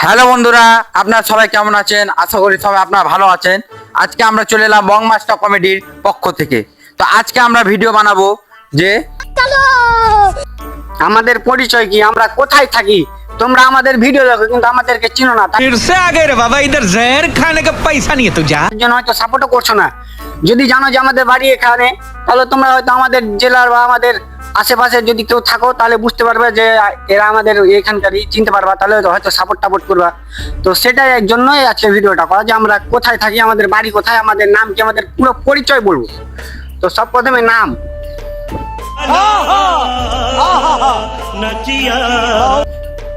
Hello বন্ধুরা আপনারা সবাই কেমন আছেন আশা করি সবাই আপনারা ভালো আছেন আজকে আমরা চলে এলাম বং মাস্টার কমেডির পক্ষ থেকে তো আজকে আমরা ভিডিও বানাবো যে আমাদের পরিচয় কি আমরা কোথায় থাকি তোমরা আমাদের ভিডিও দেখো কিন্তু আমাদেরকে চিনো না তার फिर से आ गए रे बाबा इधर जहर खाने का पैसा नहीं है तुझा জন্য হয়তো সাপোর্টও করছো না যদি জানো যে আমাদের বাড়ি এখানে তাহলে তোমরা হয়তো আমাদের জেলার বা আমাদের আশেপাশে যদি কেউ থাকো তাহলে বুঝতে পারবে যে এরা আমাদের এখানকারই চিনতে পারবা তাহলে হয়তো সাপোর্ট টাপোর্ট করবা। তো সেটাই এর জন্যই আজকে ভিডিওটা করা যে আমরা কোথায় থাকি আমাদের বাড়ি কোথায় আমাদের নাম কি আমাদের পুরো পরিচয় বলব। তো সব প্রথমে নাম।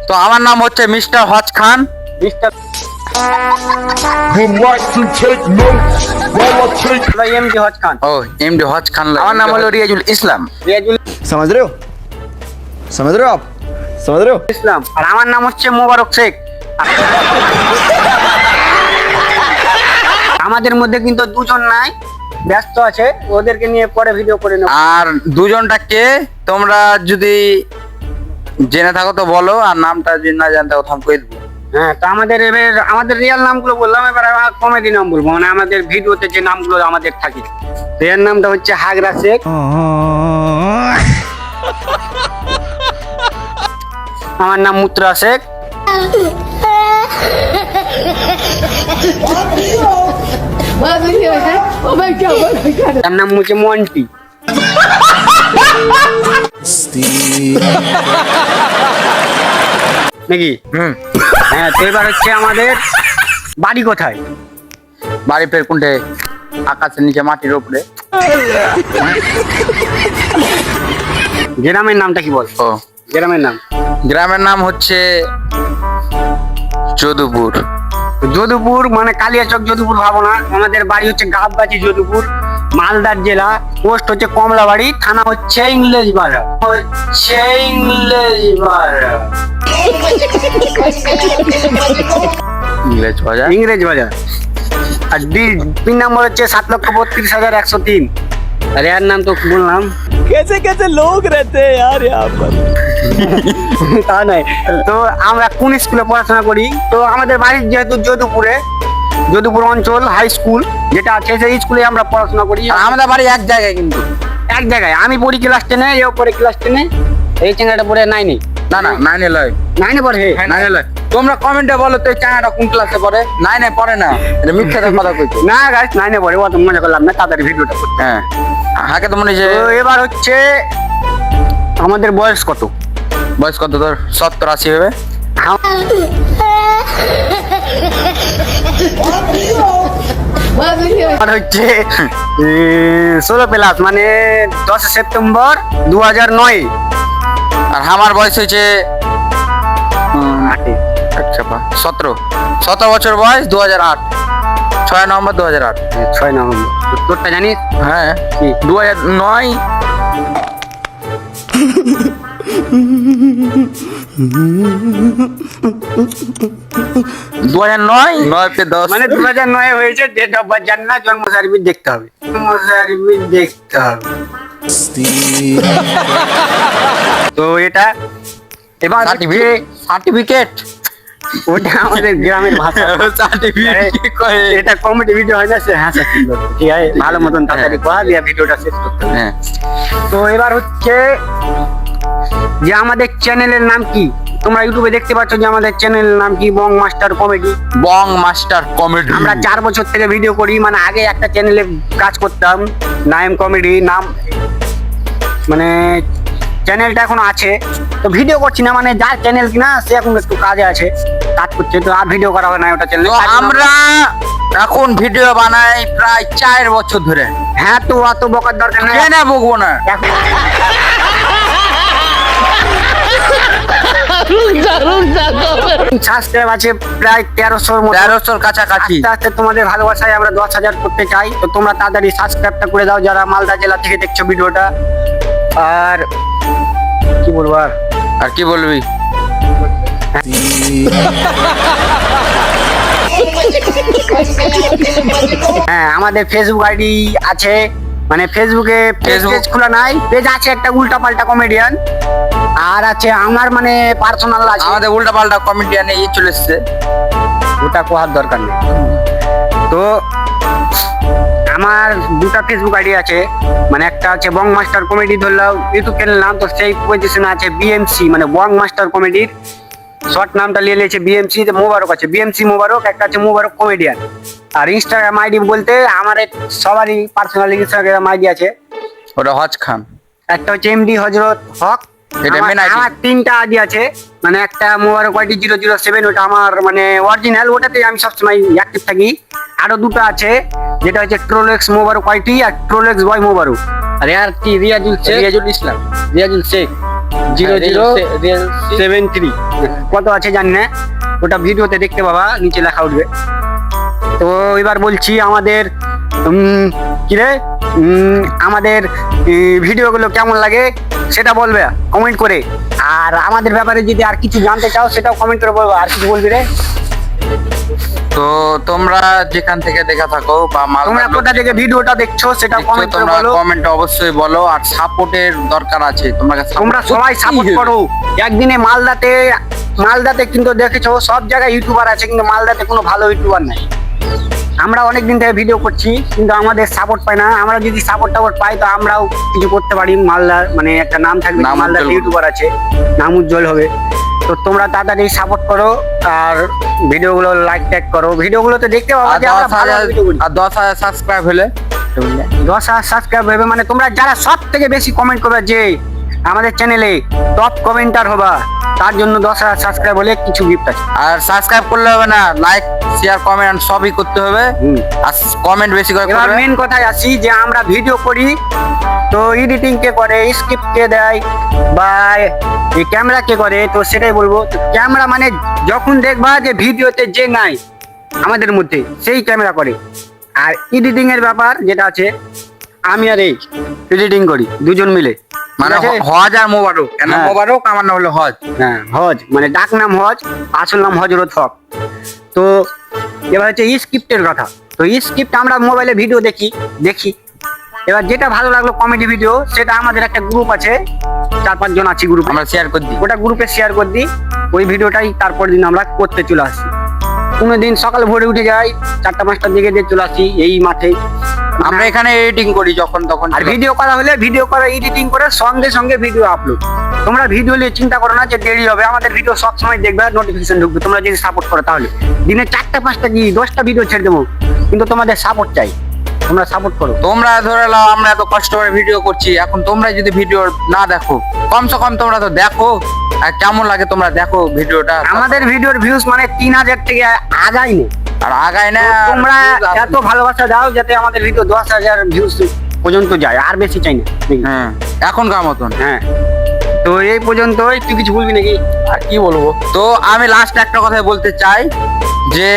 তো আমার নাম হচ্ছে mister Hoj Khan. Mister Would like to take notes while I take M G Haj Khan O MD হজ খান আমার নাম হলো রিয়াজুল ইসলাম রিয়াজুল समझ रहे हो समझ रहे हो आप समझ रहे हो ইসলাম আর আমার নাম হচ্ছে মোবারক শেখ আমাদের মধ্যে কিন্তু দুজন নাই ব্যস্ত আছে ওদেরকে নিয়ে পরে ভিডিও করে নেব আর দুজনটাকে তোমরা যদি জেনে থাকো তো বলো আর নামটা যদি না জানতে থাকো তো আমি কয়ে দেবো হ্যাঁ তো আমাদের এবার, আমাদের রিয়েল নামগুলো বললাম, এবার কমেডি নাম বলব। মানে আমাদের ভিডিওতে যে নামগুলো আমাদের থাকে। এর নামটা হচ্ছে হাগরা শেখ। আমার নাম মুত্রা শেখ। তার নাম হচ্ছে মন্টি। নাকি? হ্যাঁ তো এবার হচ্ছে আমাদের বাড়ি কোথায়? বাড়ি ফের কোনটে আকাশের নিচে মাটির উপরে। গ্রামের নামটা কি বল? ও। গ্রামের নাম? গ্রামের নাম হচ্ছে যদুপুর। যদুপুর মানে কালিয়াচক যদুপুর ভাবো না আমাদের বাড়ি হচ্ছে গাবগাছি যদুপুর। মালদার জেলা পোস্ট হচ্ছে কমলাবাড়ি থানা হচ্ছে ইংলিশ বাড়া হচ্ছে ইংলিশ বাড়া ইংরেজ বাজার ইংরেজ বাজার আর ডি তিন নম্বর হচ্ছে সাত লক্ষ বত্রিশ হাজার একশো তিন। আর এর নাম তো বললাম। কেসে কেসে লোক রেতে আর তা নাই তো আমরা কোন স্কুলে পড়াশোনা করি? তো আমাদের বাড়ির যেহেতু যদুপুরে যদুপুর অঞ্চল হাই স্কুল যেটা আছে সেই স্কুলে আমরা পড়াশোনা করি। আর আমাদের বাড়ি এক জায়গায় কিন্তু। এক জায়গায়। আমি পড়ি ক্লাস টেনে এও পড়ে ক্লাস টেনে এই চেঙ্গাটা পড়ে নাইনে না না নাইনে লয়। নাইনে পড়ে হে? নাইনে লয়। তোমরা কমেন্টে বলো তো এই চাঙাটা কোন ক্লাসে পড়ে? নাইনে পড়ে না। এটা মিথ্যা কথা কইছো। না গাছ নাইনে পড়ে। অত মজা করলাম না তাদের ভিডিওটা করতে। হ্যাঁ। হাকে তো মনে যে এবার হচ্ছে আমাদের বয়স কত? বয়স কত তোর? সত্তর আশি হবে। আর হচ্ছে ষোলো প্লাস মানে দশে সেপ্টেম্বর দু হাজার নয়। আর আমার বয়স হয়েছে আচ্ছা সতেরো। সতেরো বছর বয়স দু হাজার আট ছয় নভেম্বর দু হাজার আট। ছয় নভেম্বর। তোরটা জানিস? হ্যাঁ। কি? দু হাজার নয়। দু হাজার নয়? নয় দশ। মানে দু হাজার নয় হয়েছে ডেট অফ বার্থ জানি জন্ম সার্টিফিকেট দেখতে হবে। জন্ম সার্টিফিকেট দেখতে হবে। তো এটা এবার সার্টিফিকেট। ওটা আমাদের গ্রামের ভাষা। এটা কমেডি ভিডিও হয় না সে হাসা ঠিক আছে? ভালো মতন তাড়াতাড়ি করা দিয়ে ভিডিওটা শেষ করতে। হ্যাঁ। তো এবার হচ্ছে যে আমাদের চ্যানেলের নাম কি? তোমরা ইউটিউবে দেখতে পাচ্ছ যে আমাদের চ্যানেলের নাম কি? Bong master comedy. Bong master comedy. আমরা চার বছর থেকে ভিডিও করি মানে আগে একটা চ্যানেলে কাজ করতাম নাইম কমেডি নাম মানে চ্যানেলটা এখনও আছে। তো ভিডিও করছি না মানে যার চ্যানেল কিনা সে এখন একটু কাজে আছে কাজ করছে তো আর ভিডিও করা হবে না ওটা চ্যানেল আমরা এখন ভিডিও বানাই প্রায় চার বছর ধরে। হ্যাঁ তো অত বকার দরকার নেই। কেন বকবো না? সাবস্ক্রাইব আছে প্রায় তেরোশোর মতো। তেরোশোর কাছাকাছি। আস্তে আস্তে তোমাদের ভালোবাসায় আমরা দশ হাজার করতে চাই। তো তোমরা তাড়াতাড়ি সাবস্ক্রাইবটা করে দাও যারা মালদা জেলা থেকে দেখছ ভিডিওটা। আর কি বলব আর? আর কি বলবি? হ্যাঁ আমাদের ফেসবুক আইডি আছে। মানে ফেসবুকে পেজ খোলা নাই। পেজ আছে একটা উল্টা পাল্টা কমেডিয়ান আর আছে আমার মানে পার্সোনাল আছে। আমাদের উল্টা পাল্টা কমেডিয়ানে ই চলে এসছে। ওটা কোয়ার দরকার নেই। তো আমার দুটা ফেসবুক আইডি আছে মানে একটা আছে বং মাস্টার কমেডি ধরলাম ইউটিউব চ্যানেল নাম তো সেই পজিশনে আছে বিএমসি মানে বং মাস্টার কমেডির শর্ট নামটা নিয়ে নিয়েছে বিএমসি মোবারক আছে। বিএমসি মোবারক একটা আছে মোবারক কমেডিয়ান আর ইনস্টাগ্রাম আইডি বলতে আমার এক সবারই পার্সোনাল ইনস্টাগ্রাম আইডি আছে। ওটা হজ খান। একটা হচ্ছে এমডি হজরত হক এটা? আমার তিনটা আইডি আছে। মানে একটা Mobarak ID zero zero seven ওটা আমার মানে অরিজিনাল ওটাতে আমি সবসময় অ্যাক্টিভ থাকি। আরও দুটো আছে যেটা হচ্ছে ট্রোলেক্স মোবারক আইটি আর ট্রোলেক্স বয় মোবারক আর আর কি Riazul Sheikh Riazul Islam Riazul Sheikh zero zero seven three কত আছে জানি না ওটা ভিডিওতে দেখতে পাবা নিচে লেখা উঠবে। তো এবার বলছি আমাদের কি রে? আমাদের ভিডিওগুলো কেমন লাগে? সেটা বলবে কমেন্ট করে। আর আমাদের ব্যাপারে যদি আর কিছু জানতে চাও সেটাও কমেন্ট করে বলব। আর কিছু বলবি রে? তো তোমরা যেখান থেকে দেখা থাকো বা মালদার তোমরা কোথা থেকে ভিডিওটা দেখছ সেটা কমেন্ট করে বলো। কমেন্টে অবশ্যই বলো আর সাপোর্টের দরকার আছে। তোমরা তোমরা সবাই সাপোর্ট করো। একদিনে মালদাতে মালদাতে কিন্তু দেখেছ সব জায়গায় ইউটিউবার আছে কিন্তু মালদাতে কোনো ভালো ইউটিউবার নাই। আমরা অনেক দিন থেকে ভিডিও করছি কিন্তু আমাদের সাপোর্ট পাই না। আমরা যদি সাপোর্ট টাপোর্ট পাই তো আমরাও কিছু করতে পারি। মালদার মানে একটা নাম থাকবে নাম মালদাতে ইউটিউবার আছে নাম উজ্জ্বল হবে। তো তোমরা তাড়াতাড়ি সাপোর্ট করো আর ভিডিওগুলো লাইক ট্যাগ করো। ভিডিওগুলো তো দেখতে পাবো যে আমরা ভালো ভিডিও করি। আর দশ হাজার সাবস্ক্রাইব হলে? দশ হাজার সাবস্ক্রাইব হবে মানে তোমরা যারা সব থেকে বেশি কমেন্ট করবে যে আমাদের চ্যানেলে টপ কমেন্টার হবা। তার জন্য দশ হাজার সাবস্ক্রাইব হলে কিছু গিফট আছে। আর সাবস্ক্রাইব করলে হবে না লাইক শেয়ার কমেন্ট সবই করতে হবে। আর কমেন্ট বেশি করে এবার মেন কথায় আসি যে আমরা ভিডিও করি তো এডিটিং কে করে স্ক্রিপ্ট কে দেয় বা এই ক্যামেরা কে করে তো সেটাই বলব। ক্যামেরা মানে যখন দেখবা যে ভিডিওতে যে নাই আমাদের মধ্যে সেই ক্যামেরা করে। আর এডিটিং এর ব্যাপার যেটা আছে আমি আর এই এডিটিং করি দুজন মিলে। মানে হজ আর মোবারক। কেন হ্যাঁ। মোবারক আমার নাম হলো হজ। হ্যাঁ হজ। মানে ডাক নাম হজ আসল নাম হজরত হক। তো এবার হচ্ছে স্ক্রিপ্টের কথা। তো স্ক্রিপ্ট আমরা মোবাইলে ভিডিও দেখি দেখি। এবার যেটা ভালো লাগল কমেডি ভিডিও সেটা আমাদের একটা গ্রুপ আছে। চার পাঁচজন আছি গ্রুপে আমরা শেয়ার করে দিই। ওটা গ্রুপে শেয়ার করে দিই। ওই ভিডিওটাই তারপর দিন আমরা করতে চলে আসি। কোনো দিন সকালে ভোরে উঠে যাই চারটা পাঁচটার দিকে দিয়ে চলে আসি এই মাঠে। আমরা এখানে এডিটিং করি যখন তখন। আর ভিডিও করা হলে ভিডিও করা এডিটিং করে সঙ্গে সঙ্গে ভিডিও আপলোড তোমরা ভিডিও নিয়ে চিন্তা করো না যে দেরি হবে আমাদের ভিডিও সব সময় দেখবে নোটিফিকেশন ঢুকবে। তোমরা যদি সাপোর্ট করো তাহলে। দিনে চারটা পাঁচটা কি দশটা ভিডিও ছেড়ে দেবো কিন্তু তোমাদের সাপোর্ট চাই। তোমরা সাপোর্ট করো। তোমরা ধরে নাও আমরা এত কষ্ট করে ভিডিও করছি। এখন তোমরা যদি ভিডিও না দেখো কমসে কম তোমরা তো দেখো। আর কেমন লাগে তোমরা দেখো ভিডিওটা আমাদের ভিডিওর ভিউজ মানে তিন হাজার থেকে আগাইনি। আর আগায় না তোমরা এত ভালোবাসা দাও যাতে আমাদের ভিডিও দশ হাজার ভিউজ পর্যন্ত যায় আর বেশি চাই না। হ্যাঁ এখনকার মতন। হ্যাঁ। তো এই পর্যন্তই তুই কিছু বলবি নাকি? আর কি বলব? তো আমি লাস্ট একটা কথা বলতে চাই যে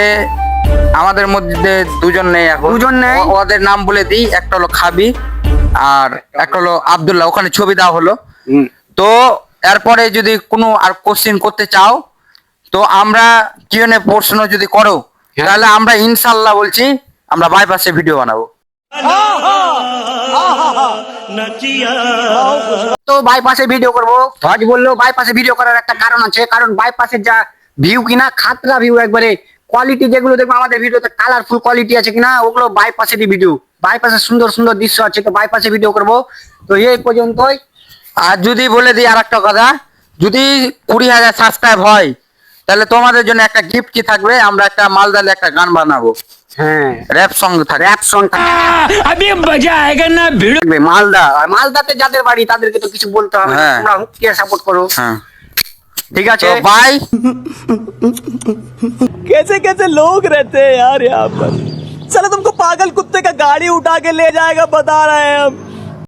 আমাদের মধ্যে দুজন নেই এখন। দুজন নেই। ওদের নাম বলে দিই একটা হলো খাবি আর একটা হলো আব্দুল্লাহ ওখানে ছবি দেওয়া হলো। তো এরপরে যদি কোনো আর কোশ্চেন করতে চাও তো আমরা কিউএনএ প্রশ্ন যদি করো। তাহলে আমরা ইনশাল্লাহ বলছি, আমরা বাইপাসে ভিডিও বানাবো। তো বাইপাসে ভিডিও করব। হজ বলল বাইপাসে ভিডিও করার একটা কারণ আছে, কারণ বাইপাসের যা ভিউ কিনা, খাতরা ভিউ একবারে। কোয়ালিটি যেগুলো দেখব, আমাদের ভিডিওতে কালারফুল কোয়ালিটি আছে কিনা, ওগুলো বাইপাসেরই ভিডিও বাইপাসে সুন্দর সুন্দর দৃশ্য আছে, তো বাইপাসে ভিডিও করব। তো এই পর্যন্তই। আর যদি বলে দিই আর একটা কথা, যদি কুড়ি হাজার সাবস্ক্রাইব হয় তাহলে তোমাদের জন্য একটা গিফট কি থাকবে আমরা একটা মালদালে একটা গান বানাবো হ্যাঁ র্যাপ সং থাকবে র‍্যাপ সং अभी मजा आएगा ना भिड़ो থাকবে মালদা আর মালদাতে যাদের বাড়ি তাদেরকে তো কিছু বলতে হবে না। হ্যাঁ। তোমরা হুকিয়ে সাপোর্ট করো হ্যাঁ ঠিক আছে তো বাই कैसे कैसे लोग रहते हैं यार यहाँ पर चलो तुमको पागल कुत्ते का गाड़ी उठा के ले जाएगा बता रहे हैं हम